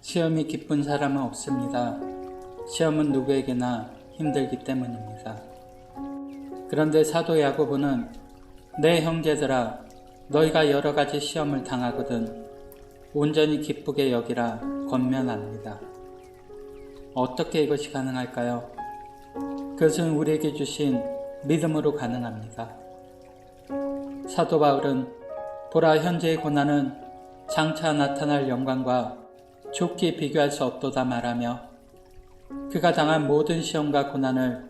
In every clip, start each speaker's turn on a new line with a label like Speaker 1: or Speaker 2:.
Speaker 1: 시험이 기쁜 사람은 없습니다. 시험은 누구에게나 힘들기 때문입니다. 그런데 사도 야고보는 내 형제들아 너희가 여러 가지 시험을 당하거든 온전히 기쁘게 여기라 권면합니다. 어떻게 이것이 가능할까요? 그것은 우리에게 주신 믿음으로 가능합니다. 사도 바울은 보라 현재의 고난은 장차 나타날 영광과 좋게 비교할 수 없도다 말하며 그가 당한 모든 시험과 고난을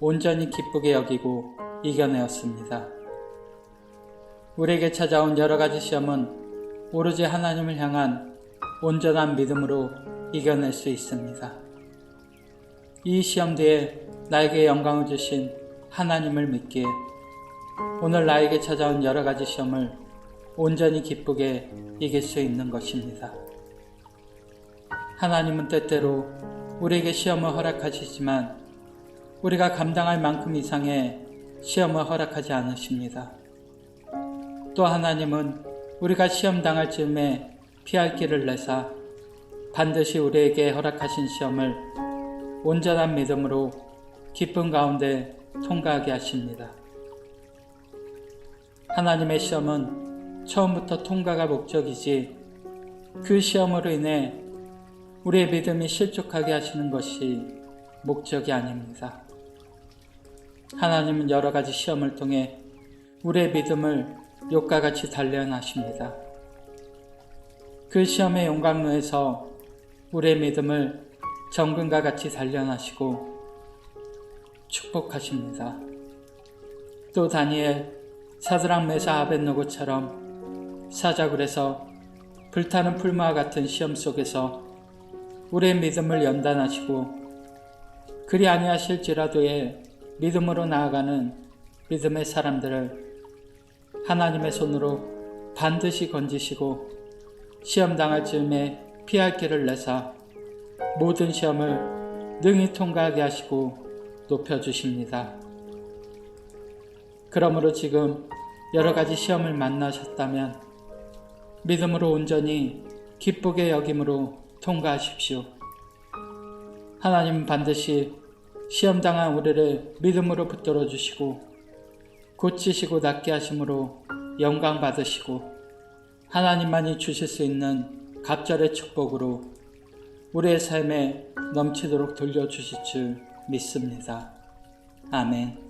Speaker 1: 온전히 기쁘게 여기고 이겨내었습니다. 우리에게 찾아온 여러 가지 시험은 오로지 하나님을 향한 온전한 믿음으로 이겨낼 수 있습니다. 이 시험 뒤에 나에게 영광을 주신 하나님을 믿기에 오늘 나에게 찾아온 여러 가지 시험을 온전히 기쁘게 이길 수 있는 것입니다. 하나님은 때때로 우리에게 시험을 허락하시지만 우리가 감당할 만큼 이상의 시험을 허락하지 않으십니다. 또 하나님은 우리가 시험 당할 즈음에 피할 길을 내사 반드시 우리에게 허락하신 시험을 온전한 믿음으로 기쁨 가운데 통과하게 하십니다. 하나님의 시험은 처음부터 통과가 목적이지 그 시험으로 인해 우리의 믿음이 실족하게 하시는 것이 목적이 아닙니다. 하나님은 여러 가지 시험을 통해 우리의 믿음을 욕과 같이 단련하십니다. 그 시험의 용광로에서 우리의 믿음을 정금과 같이 단련하시고 축복하십니다. 또 다니엘 사드랑 메사 아벤노고처럼 사자굴에서 불타는 풀무와 같은 시험 속에서 우리의 믿음을 연단하시고 그리 아니하실지라도의 믿음으로 나아가는 믿음의 사람들을 하나님의 손으로 반드시 건지시고 시험 당할 즈음에 피할 길을 내사 모든 시험을 능히 통과하게 하시고 높여주십니다. 그러므로 지금 여러 가지 시험을 만나셨다면 믿음으로 온전히 기쁘게 여김으로 통과하십시오. 하나님은 반드시 시험당한 우리를 믿음으로 붙들어 주시고 고치시고 낫게 하심으로 영광 받으시고 하나님만이 주실 수 있는 갑절의 축복으로 우리의 삶에 넘치도록 돌려주실 줄 믿습니다. 아멘.